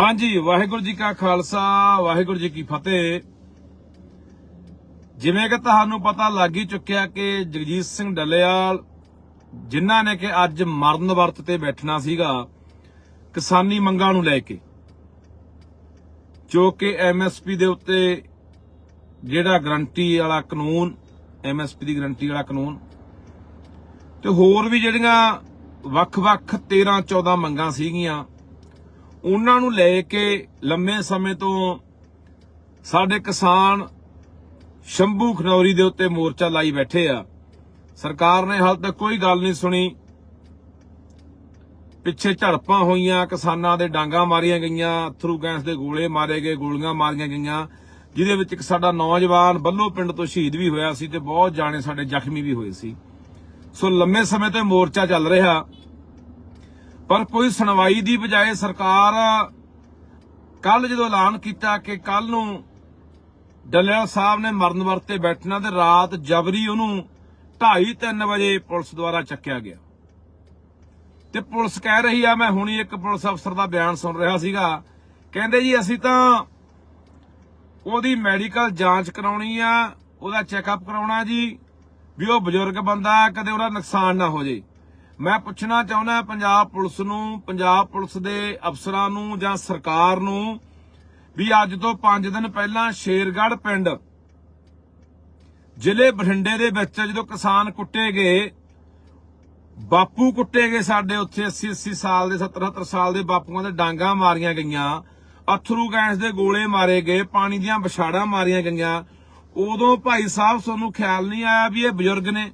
ਹਾਂਜੀ, ਵਾਹਿਗੁਰੂ ਜੀ ਕਾ ਖਾਲਸਾ, ਵਾਹਿਗੁਰੂ ਜੀ ਕੀ ਫਤਿਹ। ਜਿਵੇਂ ਕਿ ਤੁਹਾਨੂੰ ਪਤਾ ਲੱਗ ਹੀ ਚੁੱਕਿਆ ਕਿ ਜਗਜੀਤ ਸਿੰਘ ਡੱਲੇਵਾਲ, ਜਿਨ੍ਹਾਂ ਨੇ ਕਿ ਅੱਜ ਮਰਨ ਵਰਤ ਤੇ ਬੈਠਣਾ ਸੀਗਾ, ਕਿਸਾਨੀ ਮੰਗਾਂ ਨੂੰ ਲੈ ਕੇ, ਜੋ ਕਿ ਐਮਐਸਪੀ ਦੇ ਉੱਤੇ ਜਿਹੜਾ ਗਰੰਟੀ ਵਾਲਾ ਕਾਨੂੰਨ ਐਮਐਸਪੀ ਦੀ ਗਰੰਟੀ ਵਾਲਾ ਕਾਨੂੰਨ, ਤੇ ਹੋਰ ਵੀ ਜਿਹੜੀਆਂ ਵੱਖ-ਵੱਖ 13 14 ਮੰਗਾਂ ਸੀਗੀਆਂ ਉਹਨਾਂ ਨੂੰ ਲੈ ਕੇ ਲੰਮੇ ਸਮੇਂ ਤੋਂ ਸਾਡੇ ਕਿਸਾਨ ਸ਼ੰਭੂ ਖਨੌਰੀ ਦੇ ਉੱਤੇ ਮੋਰਚਾ ਲਾਈ ਬੈਠੇ ਆ। ਸਰਕਾਰ ਨੇ ਹਾਲ ਤੱਕ ਕੋਈ ਗੱਲ ਨਹੀਂ ਸੁਣੀ। ਪਿੱਛੇ ਝੜਪਾਂ ਹੋਈਆਂ, ਕਿਸਾਨਾਂ ਦੇ ਡਾਂਗਾ ਮਾਰੀਆਂ ਗਈਆਂ ਥਰੂ ਗੈਸ ਦੇ ਗੋਲੇ ਮਾਰੇ ਗਏ, ਗੋਲੀਆਂ ਮਾਰੀਆਂ ਗਈਆਂ, ਜਿਹਦੇ ਵਿੱਚ ਇੱਕ ਸਾਡਾ ਨੌਜਵਾਨ ਬੱਲੋ ਪਿੰਡ ਤੋਂ ਸ਼ਹੀਦ ਵੀ ਹੋਇਆ ਸੀ ਤੇ ਬਹੁਤ ਜਾਣੇ ਸਾਡੇ ਜ਼ਖਮੀ ਵੀ ਹੋਏ ਸੀ। ਸੋ ਲੰਮੇ ਸਮੇਂ ਤੋਂ ਮੋਰਚਾ ਚੱਲ ਰਿਹਾ। ਪਰ ਕੋਈ ਸੁਣਵਾਈ ਦੀ ਬਜਾਏ ਸਰਕਾਰ ਕੱਲ ਜਦੋਂ ਐਲਾਨ ਕੀਤਾ ਕਿ ਕੱਲ ਨੂੰ ਡੱਲਿਆ ਸਾਹਿਬ ਨੇ ਮਰਨ ਵਰਤੇ ਬੈਠਣਾ ਤੇ ਰਾਤ ਜਬਰੀ ਉਹਨੂੰ 2:30 3 ਵਜੇ ਪੁਲਿਸ ਦੁਆਰਾ ਚੱਕਿਆ ਗਿਆ। ਤੇ ਪੁਲਿਸ ਕਹਿ ਰਹੀ ਆ, ਮੈਂ ਹੁਣੀ ਇੱਕ ਪੁਲਿਸ ਅਫਸਰ ਦਾ ਬਿਆਨ ਸੁਣ ਰਿਹਾ ਸੀਗਾ। ਕਹਿੰਦੇ ਜੀ, ਅਸੀਂ ਤਾਂ ਉਹਦੀ ਮੈਡੀਕਲ ਜਾਂਚ ਕਰਾਉਣੀ ਆ, ਉਹਦਾ ਚੈੱਕਅਪ ਕਰਾਉਣਾ ਜੀ, ਵੀ ਉਹ ਬਜ਼ੁਰਗ ਬੰਦਾ ਕਦੇ ਉਹਦਾ ਨੁਕਸਾਨ ਨਾ ਹੋ ਜੇ ਮੈਂ ਪੁੱਛਣਾ ਚਾਹੁੰਦਾ ਪੰਜਾਬ ਪੁਲਿਸ ਨੂੰ, ਪੰਜਾਬ ਪੁਲਿਸ ਦੇ ਅਫਸਰਾਂ ਨੂੰ ਜਾਂ ਸਰਕਾਰ ਨੂੰ ਵੀ ਅੱਜ ਤੋਂ 5 ਦਿਨ ਪਹਿਲਾਂ ਸ਼ੇਰਗੜ੍ਹ ਪਿੰਡ, ਜ਼ਿਲ੍ਹੇ ਬਠਿੰਡੇ ਦੇ ਵਿੱਚ ਜਦੋਂ ਕਿਸਾਨ ਕੁੱਟੇ ਗਏ, ਬਾਪੂ ਕੁੱਟੇ ਗਏ ਸਾਡੇ ਉੱਥੇ 80 80 ਸਾਲ ਦੇ 70 70 ਸਾਲ ਦੇ ਬਾਪੂਆਂ ਦੇ ਡਾਂਗਾ ਮਾਰੀਆਂ ਗਈਆਂ, ਅਥਰੂ ਗੈਸ ਦੇ ਗੋਲੇ ਮਾਰੇ ਗਏ, ਪਾਣੀ ਦੀਆਂ ਵਿਛਾੜਾਂ ਮਾਰੀਆਂ ਗਈਆਂ। ਉਦੋਂ ਭਾਈ ਸਾਹਿਬ ਤੁਹਾਨੂੰ ਖਿਆਲ ਨਹੀਂ ਆਇਆ ਵੀ ਇਹ ਬਜ਼ੁਰਗ ਨੇ।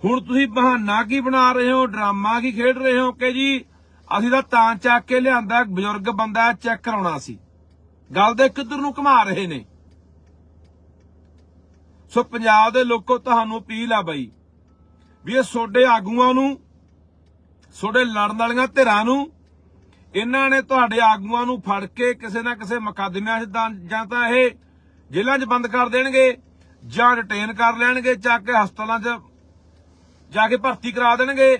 ਹੁਣ ਤੁਸੀਂ ਬਹਾਨਾ ਕੀ ਬਣਾ ਰਹੇ ਹੋ? ਡਰਾਮਾ ਕੀ ਖੇਡ ਰਹੇ ਹੋ? ਕਿ ਜੀ, ਅਸੀਂ ਤਾਂ ਤਾਂ ਚੱਕ ਕੇ ਲਿਆਂਦਾ, ਬਜ਼ੁਰਗ ਬੰਦਾ ਚੈੱਕ ਕਰਾਉਣਾ ਸੀ। ਗੱਲ ਦੇ ਕਿੱਧਰ ਨੂੰ ਘੁਮਾ ਰਹੇ ਨੇ? ਸੋ ਪੰਜਾਬ ਦੇ ਲੋਕੋ, ਤੁਹਾਨੂੰ ਅਪੀਲ ਆ ਬਾਈ, ਵੀ ਇਹ ਛੋਡੇ ਆਗੂਆਂ ਨੂੰ ਛੋਡੇ ਲੜਨ ਵਾਲੀਆਂ ਧਿਰਾਂ ਨੂੰ, ਇਹਨਾਂ ਨੇ ਤੁਹਾਡੇ ਆਗੂਆਂ ਨੂੰ ਫੜ ਕੇ ਕਿਸੇ ਨਾ ਕਿਸੇ ਮੁਕੱਦਮਿਆਂ 'ਚ ਜਾਂ ਤਾਂ ਇਹ ਜੇਲ੍ਹਾਂ 'ਚ ਬੰਦ ਕਰ ਦੇਣਗੇ, ਜਾਂ ਰਿਟੇਨ ਕਰ ਲੈਣਗੇ, ਚੱਕ ਕੇ ਹਸਪਤਾਲਾਂ 'ਚ ਜਾ ਕੇ ਭਰਤੀ ਕਰਾ ਦੇਣਗੇ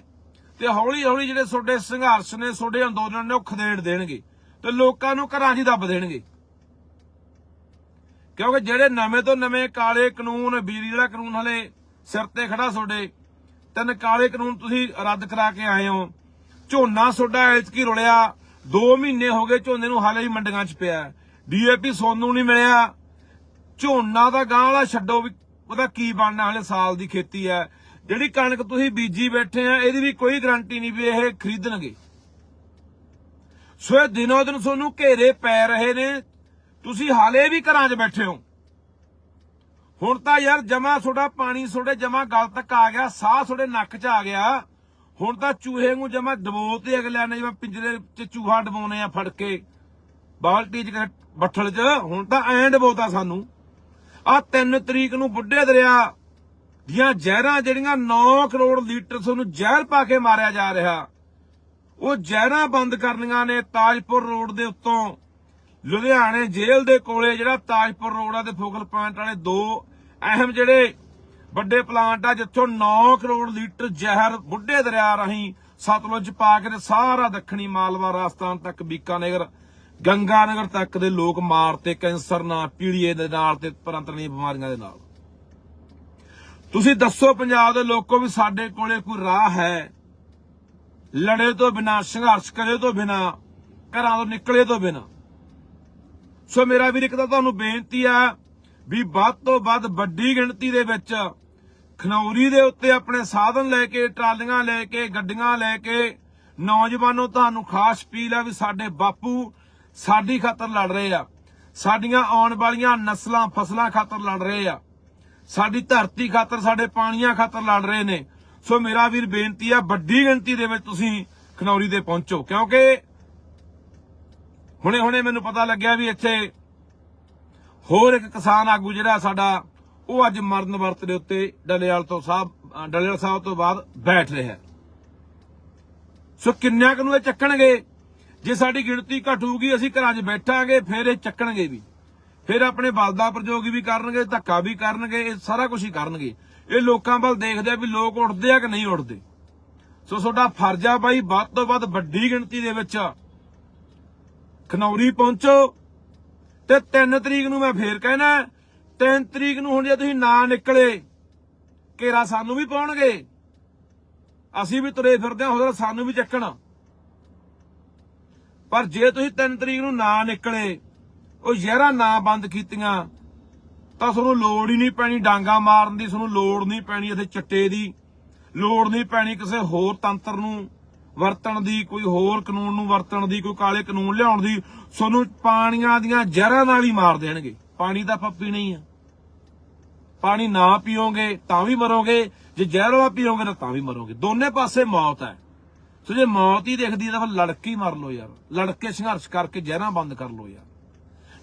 ਤੇ ਹੌਲੀ ਹੌਲੀ ਜਿਹੜੇ ਤੁਹਾਡੇ ਸੰਘਰਸ਼ ਨੇ, ਤੁਹਾਡੇ ਅੰਦੋਲਨ ਨੇ ਉਹ ਖਦੇੜ ਦੇਣਗੇ ਤੇ ਲੋਕਾਂ ਨੂੰ ਘਰਾਂ 'ਚ ਦੱਬ ਦੇਣਗੇ। ਕਿਉਂਕਿ ਜਿਹੜੇ ਨਵੇਂ ਤੋਂ ਨਵੇਂ ਕਾਲੇ ਕਾਨੂੰਨ, ਬਿਜਲੀ ਵਾਲਾ ਕਾਨੂੰਨ ਹਲੇ ਸਿਰ ਤੇ ਖੜਾ ਤੁਹਾਡੇ, ਤਿੰਨ ਕਾਲੇ ਕਾਨੂੰਨ ਤੁਸੀਂ ਰੱਦ ਕਰਾ ਕੇ ਆਏ ਹੋ। ਝੋਨਾ ਤੁਹਾਡਾ ਐਤਕੀ ਰੁਲਿਆ 2 ਮਹੀਨੇ ਹੋ ਗਏ ਝੋਨੇ ਨੂੰ ਹਾਲੇ ਹੀ ਮੰਡੀਆਂ 'ਚ ਪਿਆ। ਡੀਏਪੀ ਸੋਨੂੰ ਨਹੀਂ ਮਿਲਿਆ। ਝੋਨਾ ਦਾ ਗਾਂ ਵਾਲਾ ਛੱਡੋ ਵੀ ਉਹਦਾ ਕੀ ਬਣਨਾ, ਹਲੇ ਸਾਲ ਦੀ ਖੇਤੀ ਹੈ। ਜਿਹੜੀ ਕਣਕ ਤੁਸੀਂ ਬੀਜੀ ਬੈਠੇ ਆ, ਇਹਦੀ ਵੀ ਕੋਈ ਗਰੰਟੀ ਨਹੀਂ ਵੀ ਇਹ ਖਰੀਦਣਗੇ। ਸੋ ਇਹ ਦਿਨੋ ਦਿਨ ਤੁਹਾਨੂੰ ਘੇਰੇ ਪੈ ਰਹੇ ਨੇ। ਤੁਸੀਂ ਹਾਲੇ ਵੀ ਘਰਾਂ 'ਚ ਬੈਠੇ ਹੋ। ਹੁਣ ਤਾਂ ਯਾਰ ਜਮਾ ਤੁਹਾਡਾ ਪਾਣੀ ਤੁਹਾਡੇ ਜਮਾ ਗਲ ਤੱਕ ਆ ਗਿਆ, ਸਾਹ ਤੁਹਾਡੇ ਨੱਕ 'ਚ ਆ ਗਿਆ। ਹੁਣ ਤਾਂ ਚੂਹੇ ਨੂੰ ਜਮਾ ਡਬੋ ਤੇ ਅਗਲਿਆਂ ਨੇ ਜਿਵੇਂ ਪਿੰਜਰੇ 'ਚ ਚੂਹਾ ਡਬਾਉਨੇ ਆ ਫੜ ਕੇ, ਬਾਲਟੀ 'ਚ ਬੱਠਲ 'ਚ। ਹੁਣ ਤਾਂ ਐਂ ਡਬੋਤਾ ਸਾਨੂੰ। ਆ 3 ਤਰੀਕ ਨੂੰ ਬੁੱਢੇ ਦਰਿਆ ਦੀਆਂ ਜ਼ਹਿਰਾਂ ਜਿਹੜੀਆਂ 9 ਕਰੋੜ ਲੀਟਰ ਤੁਹਾਨੂੰ ਜ਼ਹਿਰ ਪਾ ਕੇ ਮਾਰਿਆ ਜਾ ਰਿਹਾ। ਉਹ ਜ਼ਹਿਰਾਂ ਬੰਦ ਕਰਨੀਆਂ ਨੇ ਤਾਜਪੁਰ ਰੋਡ ਦੇ ਉੱਤੋਂ। ਲੁਧਿਆਣੇ ਜੇਲ੍ਹ ਦੇ ਕੋਲੇ ਜਿਹੜਾ ਤਾਜਪੁਰ ਰੋਡ ਆ ਤੇ ਫੋਕਲ ਪੁਆਇੰਟ ਵਾਲੇ ਦੋ ਅਹਿਮ ਜਿਹੜੇ ਵੱਡੇ ਪਲਾਂਟ ਆ, ਜਿੱਥੋਂ 9 ਕਰੋੜ ਲੀਟਰ ਜ਼ਹਿਰ ਬੁੱਢੇ ਦਰਿਆ ਰਾਹੀਂ ਸਤਲੁਜ ਪਾ ਕੇ ਤੇ ਸਾਰਾ ਦੱਖਣੀ ਮਾਲਵਾ ਰਾਜਸਥਾਨ ਤੱਕ ਬੀਕਾਨਗਰ ਗੰਗਾਨਗਰ ਤੱਕ ਦੇ ਲੋਕ ਮਾਰ ਤੇ ਕੈਂਸਰ ਨਾਲ, ਪੀੜੀਏ ਦੇ ਨਾਲ ਤੇ ਪਰੰਤਰ ਬਿਮਾਰੀਆਂ ਦੇ ਨਾਲ। ਤੁਸੀਂ ਦੱਸੋ ਪੰਜਾਬ ਦੇ ਲੋਕੋ ਵੀ ਸਾਡੇ ਕੋਲੇ ਕੋਈ ਰਾਹ ਹੈ? ਲੜੇ ਤੋਂ ਬਿਨਾ, ਸੰਘਰਸ਼ ਕਰੇ ਤੋਂ ਬਿਨਾ, ਘਰਾਂ ਤੋਂ ਨਿਕਲੇ ਤੋਂ ਬਿਨਾ। ਸੋ ਮੇਰਾ ਵੀਰ, ਇੱਕ ਤਾਂ ਤੁਹਾਨੂੰ ਬੇਨਤੀ ਆ ਵੀ ਵੱਧ ਤੋਂ ਵੱਧ ਵੱਡੀ ਗਿਣਤੀ ਦੇ ਵਿੱਚ ਖਨੌਰੀ ਦੇ ਉੱਤੇ ਆਪਣੇ ਸਾਧਨ ਲੈ ਕੇ, ਟਰਾਲੀਆਂ ਲੈ ਕੇ, ਗੱਡੀਆਂ ਲੈ ਕੇ ਨੌਜਵਾਨੋ ਤੁਹਾਨੂੰ ਖਾਸ ਅਪੀਲ ਆ ਵੀ ਸਾਡੇ ਬਾਪੂ ਸਾਡੀ ਖਾਤਰ ਲੜ ਰਹੇ ਆ। ਸਾਡੀਆਂ ਆਉਣ ਵਾਲੀਆਂ ਨਸਲਾਂ, ਫਸਲਾਂ ਖਾਤਰ ਲੜ ਰਹੇ ਆ। ਸਾਡੀ ਧਰਤੀ ਖਾਤਰ ਸਾਡੇ ਪਾਣੀਆਂ ਖਾਤਰ ਲੜ ਰਹੇ ਨੇ। ਸੋ ਮੇਰਾ ਵੀਰ ਬੇਨਤੀ ਆ ਵੱਡੀ ਗਿਣਤੀ ਦੇ ਵਿੱਚ ਤੁਸੀਂ ਖਨੌਰੀ ਦੇ ਪਹੁੰਚੋ। ਕਿਉਂਕਿ ਹੁਣੇ ਹੁਣੇ ਮੈਨੂੰ ਪਤਾ ਲੱਗਿਆ ਵੀ ਇੱਥੇ ਹੋਰ ਇੱਕ ਕਿਸਾਨ ਆਗੂ ਜਿਹੜਾ ਸਾਡਾ ਉਹ ਅੱਜ ਮਰਨ ਵਰਤ ਦੇ ਉੱਤੇ ਡਲੇਵਾਲ ਤੋਂ ਸਾਹਿਬ ਅ, ਡਲੇਵਾਲ ਸਾਹਿਬ ਤੋਂ ਬਾਅਦ ਬੈਠ ਰਿਹਾ ਸੋ ਕਿੰਨਿਆਂ ਕੁ ਨੂੰ ਇਹ ਚੱਕਣਗੇ? ਜੇ ਸਾਡੀ ਗਿਣਤੀ ਘਟੂਗੀ ਅਸੀਂ ਘਰਾਂ 'ਚ ਬੈਠਾਂਗੇ ਫਿਰ ਇਹ ਚੱਕਣਗੇ ਵੀ। ਫਿਰ ਆਪਣੇ ਬਲ ਦਾ ਪ੍ਰਯੋਗ ਵੀ ਕਰਨਗੇ, ਧੱਕਾ ਵੀ ਕਰਨਗੇ, ਇਹ ਸਾਰਾ ਕੁਝ ਹੀ ਕਰਨਗੇ। ਇਹ ਲੋਕਾਂ ਵੱਲ ਦੇਖਦੇ ਆ ਵੀ ਲੋਕ ਉੱਠਦੇ ਆ ਕਿ ਨਹੀਂ ਉੱਠਦੇ ਸੋ ਤੁਹਾਡਾ ਫਰਜ਼ ਆ ਬਾਈ, ਵੱਧ ਤੋਂ ਵੱਧ ਵੱਡੀ ਗਿਣਤੀ ਦੇ ਵਿੱਚ ਖਨੌਰੀ ਪਹੁੰਚੋ। ਤੇ 3 ਤਰੀਕ ਨੂੰ ਮੈਂ ਫੇਰ ਕਹਿਣਾ 3 ਤਰੀਕ ਨੂੰ ਹੁਣ ਜੇ ਤੁਸੀਂ ਨਾ ਨਿਕਲੇ, ਘੇਰਾ ਸਾਨੂੰ ਵੀ ਪਾਉਣਗੇ। ਅਸੀਂ ਵੀ ਤੁਰੇ ਫਿਰਦੇ ਹਾਂ, ਹੋਰ ਸਾਨੂੰ ਵੀ ਚੱਕਣ। ਪਰ ਜੇ ਤੁਸੀਂ 3 ਤਰੀਕ ਨੂੰ ਨਾ ਨਿਕਲੇ ਉਹ ਜ਼ਹਿਰਾਂ ਨਾ ਬੰਦ ਕੀਤੀਆਂ, ਤਾਂ ਤੁਹਾਨੂੰ ਲੋੜ ਹੀ ਨਹੀਂ ਪੈਣੀ ਡਾਂਗਾ ਮਾਰਨ ਦੀ ਤੁਹਾਨੂੰ ਲੋੜ ਨਹੀਂ ਪੈਣੀ ਇੱਥੇ ਚੱਟੇ ਦੀ, ਲੋੜ ਨਹੀਂ ਪੈਣੀ ਕਿਸੇ ਹੋਰ ਤੰਤਰ ਨੂੰ ਵਰਤਣ ਦੀ, ਕੋਈ ਹੋਰ ਕਾਨੂੰਨ ਨੂੰ ਵਰਤਣ ਦੀ, ਕੋਈ ਕਾਲੇ ਕਾਨੂੰਨ ਲਿਆਉਣ ਦੀ ਤੁਹਾਨੂੰ ਪਾਣੀਆਂ ਦੀਆਂ ਜ਼ਹਿਰਾਂ ਨਾਲ ਹੀ ਮਾਰ ਦੇਣਗੇ। ਪਾਣੀ ਤਾਂ ਆਪਾਂ ਪੀਣਾ ਹੀ ਆ। ਪਾਣੀ ਨਾ ਪੀਓਗੇ ਤਾਂ ਵੀ ਮਰੋਗੇ, ਜੇ ਜ਼ਹਿਰੋਂ ਪੀਓਗੇ ਤਾਂ ਤਾਂ ਵੀ ਮਰੋਗੇ। ਦੋਨੇ ਪਾਸੇ ਮੌਤ ਹੈ। ਸੋ ਜੇ ਮੌਤ ਹੀ ਦੇਖਦੀ ਤਾਂ ਫਿਰ ਲੜਕੀ ਮਰ ਲਓ ਯਾਰ। ਲੜਕੇ ਸੰਘਰਸ਼ ਕਰਕੇ ਜ਼ਹਿਰਾਂ ਬੰਦ ਕਰ ਲਓ ਯਾਰ।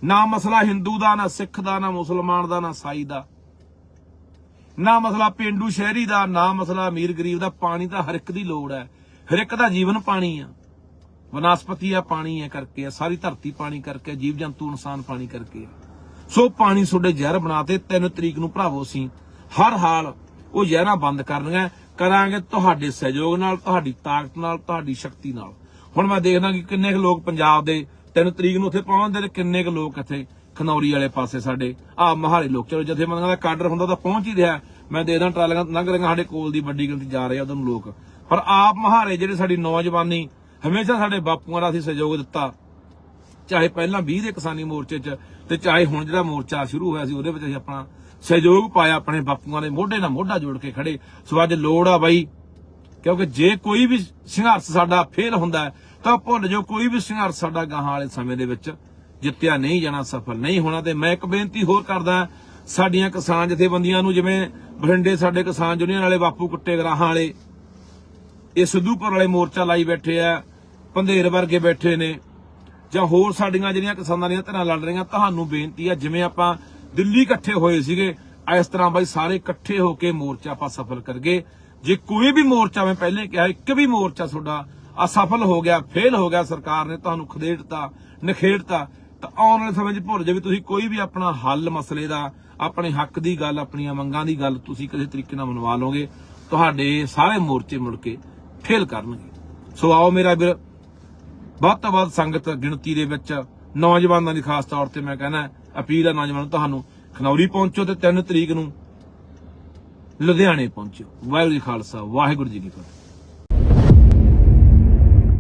ਨਾ ਮਸਲਾ ਹਿੰਦੂ ਦਾ, ਨਾ ਸਿੱਖ ਦਾ, ਨਾ ਮੁਸਲਮਾਨ ਦਾ, ਨਾ ਸਾਈ ਦਾ। ਨਾ ਮਸਲਾ ਪਿੰਡੂ ਸ਼ਹਿਰੀ ਦਾ, ਨਾ ਮਸਲਾ ਅਮੀਰ ਗਰੀਬ ਦਾ। ਪਾਣੀ ਤਾਂ ਹਰ ਇੱਕ ਦੀ ਲੋੜ ਹੈ। ਹਰ ਇੱਕ ਦਾ ਜੀਵਨ ਪਾਣੀ ਆ। ਵਨਸਪਤੀ ਆ, ਪਾਣੀ ਹੈ ਕਰਕੇ ਆ। ਸਾਰੀ ਧਰਤੀ ਪਾਣੀ ਕਰਕੇ ਜੀਵ ਜੰਤੂ ਇਨਸਾਨ ਪਾਣੀ ਕਰਕੇ ਆ। ਸੋ ਪਾਣੀ ਤੁਹਾਡੇ ਜ਼ਹਿਰ ਬਣਾਤੇ। 3 ਤਰੀਕ ਨੂੰ ਭਰਾਵੋ ਅਸੀਂ। ਹਰ ਹਾਲ ਉਹ ਜ਼ਹਿਰਾਂ ਬੰਦ ਕਰਨੀਆਂ ਕਰਾਂਗੇ ਤੁਹਾਡੇ ਸਹਿਯੋਗ ਨਾਲ, ਤੁਹਾਡੀ ਤਾਕਤ ਨਾਲ, ਤੁਹਾਡੀ ਸ਼ਕਤੀ ਨਾਲ। ਹੁਣ ਮੈਂ ਦੇਖਦਾ ਕਿ ਕਿੰਨੇ ਕੁ ਲੋਕ ਪੰਜਾਬ ਦੇ 3 ਤਰੀਕ ਨੂੰ ਉੱਥੇ ਪਹੁੰਚਦੇ ਨੇ ਕਿੰਨੇ ਕੁ ਲੋਕ ਇੱਥੇ ਖਨੌਰੀ ਵਾਲੇ ਪਾਸੇ ਸਾਡੇ? ਆ ਮਹਾਰੇ ਲੋਕ। ਚਲੋ, ਜਥੇਬੰਦੀਆਂ ਦਾ ਕਾਡਰ ਹੁੰਦਾ ਤਾਂ ਪਹੁੰਚ ਹੀ ਰਿਹਾ। ਮੈਂ ਦੇਖਦਾ ਟਰਾਲੀਆਂ ਲੰਘ ਰਹੀਆਂ ਸਾਡੇ ਕੋਲ ਦੀ ਵੱਡੀ ਗਿਣਤੀ ਜਾ ਰਹੀ ਆ ਉਧਰ ਨੂੰ ਲੋਕ। ਪਰ ਆਪ ਮਹਾਰੇ ਜਿਹੜੇ ਸਾਡੀ ਨੌਜਵਾਨੀ, ਹਮੇਸ਼ਾ ਸਾਡੇ ਬਾਪੂਆਂ ਦਾ ਅਸੀਂ ਸਹਿਯੋਗ ਦਿੱਤਾ। ਚਾਹੇ ਪਹਿਲਾਂ 20 ਦੇ ਕਿਸਾਨੀ ਮੋਰਚੇ 'ਚ ਤੇ ਚਾਹੇ ਹੁਣ ਜਿਹੜਾ ਮੋਰਚਾ ਸ਼ੁਰੂ ਹੋਇਆ ਸੀ, ਉਹਦੇ ਵਿੱਚ ਅਸੀਂ ਆਪਣਾ ਸਹਿਯੋਗ ਪਾਇਆ, ਆਪਣੇ ਬਾਪੂਆਂ ਦੇ ਮੋਢੇ ਨਾਲ ਮੋਢਾ ਜੋੜ ਕੇ ਖੜੇ। ਸੋ ਅੱਜ ਲੋੜ ਆ ਬਾਈ, ਕਿਉਂਕਿ ਜੇ ਕੋਈ ਵੀ ਸੰਘਰਸ਼ ਸਾਡਾ ਫੇਲ ਹੁੰਦਾ ਤਾਂ ਭੁੱਲ ਜਾਓ, ਕੋਈ ਵੀ ਸੰਘਰਸ਼ ਸਾਡਾ ਗਾਹਾਂ ਵਾਲੇ ਸਮੇਂ ਦੇ ਵਿੱਚ ਜਿੱਤਿਆ ਨਹੀਂ ਜਾਣਾ, ਸਫਲ ਨਹੀਂ ਹੋਣਾ। ਤੇ ਮੈਂ ਇੱਕ ਬੇਨਤੀ ਹੋਰ ਕਰਦਾ, ਸਾਡੀਆਂ ਕਿਸਾਨ ਜਥੇਬੰਦੀਆਂ ਨੂੰ, ਜਿਵੇਂ ਬਠਿੰਡੇ ਸਾਡੇ ਕਿਸਾਨ ਯੂਨੀਅਨ ਵਾਲੇ ਬਾਪੂ ਕੁੱਟੇ ਗਰਾਹਾਂ ਵਾਲੇ, ਇਹ ਸਿੱਧੂਪੁਰ ਵਾਲੇ ਮੋਰਚਾ ਲਾਈ ਬੈਠੇ ਆ, ਪੰਧੇਰ ਵਰਗੇ ਬੈਠੇ ਨੇ, ਜਾਂ ਹੋਰ ਸਾਡੀਆਂ ਜਿਹੜੀਆਂ ਕਿਸਾਨਾਂ ਦੀਆਂ ਧਿਰਾਂ ਲੜ ਰਹੀਆਂ, ਤੁਹਾਨੂੰ ਬੇਨਤੀ ਆ, ਜਿਵੇਂ ਆਪਾਂ ਦਿੱਲੀ ਇਕੱਠੇ ਹੋਏ ਸੀਗੇ ਇਸ ਤਰ੍ਹਾਂ ਬਾਈ ਸਾਰੇ ਇਕੱਠੇ ਹੋ ਕੇ ਮੋਰਚਾ ਆਪਾਂ ਸਫਲ ਕਰਗੇ ਜੇ ਕੋਈ ਵੀ ਮੋਰਚਾ, ਮੈਂ ਪਹਿਲੇ ਕਿਹਾ, ਇੱਕ ਵੀ ਮੋਰਚਾ ਤੁਹਾਡਾ ਅਸਫਲ ਹੋ ਗਿਆ ਫੇਲ ਹੋ ਗਿਆ, ਸਰਕਾਰ ਨੇ ਤੁਹਾਨੂੰ ਖਦੇੜਤਾ, ਨਖੇੜਤਾ, ਤਾਂ ਆਉਣ ਵਾਲੇ ਸਮੇਂ 'ਚ ਭੁੱਲ ਜਾਵੇ ਤੁਸੀਂ ਕੋਈ ਵੀ ਆਪਣਾ ਹੱਲ ਮਸਲੇ ਦਾ, ਆਪਣੇ ਹੱਕ ਦੀ ਗੱਲ, ਆਪਣੀਆਂ ਮੰਗਾਂ ਦੀ ਗੱਲ ਤੁਸੀਂ ਕਿਸੇ ਤਰੀਕੇ ਨਾਲ ਮਨਵਾ ਲਓਗੇ, ਤੁਹਾਡੇ ਸਾਰੇ ਮੋਰਚੇ ਮੁੜ ਕੇ ਫੇਲ ਕਰਨਗੇ। ਸੋ ਆਓ ਮੇਰਾ ਵੀਰ, ਵੱਧ ਤੋਂ ਵੱਧ ਸੰਗਤ ਗਿਣਤੀ ਦੇ ਵਿੱਚ ਨੌਜਵਾਨਾਂ ਦੀ ਖਾਸ ਤੌਰ ਤੇ ਮੈਂ ਕਹਿੰਦਾ, ਅਪੀਲ ਹੈ ਨੌਜਵਾਨ ਤੁਹਾਨੂੰ ਖਨੌਰੀ ਪਹੁੰਚੋ ਤੇ 3 ਤਰੀਕ ਨੂੰ ਲੁਧਿਆਣੇ ਪਹੁੰਚੋ ਵਾਹਿਗੁਰੂ ਜੀ ਖਾਲਸਾ, ਵਾਹਿਗੁਰੂ ਜੀ ਕੀ ਫਤਿਹ।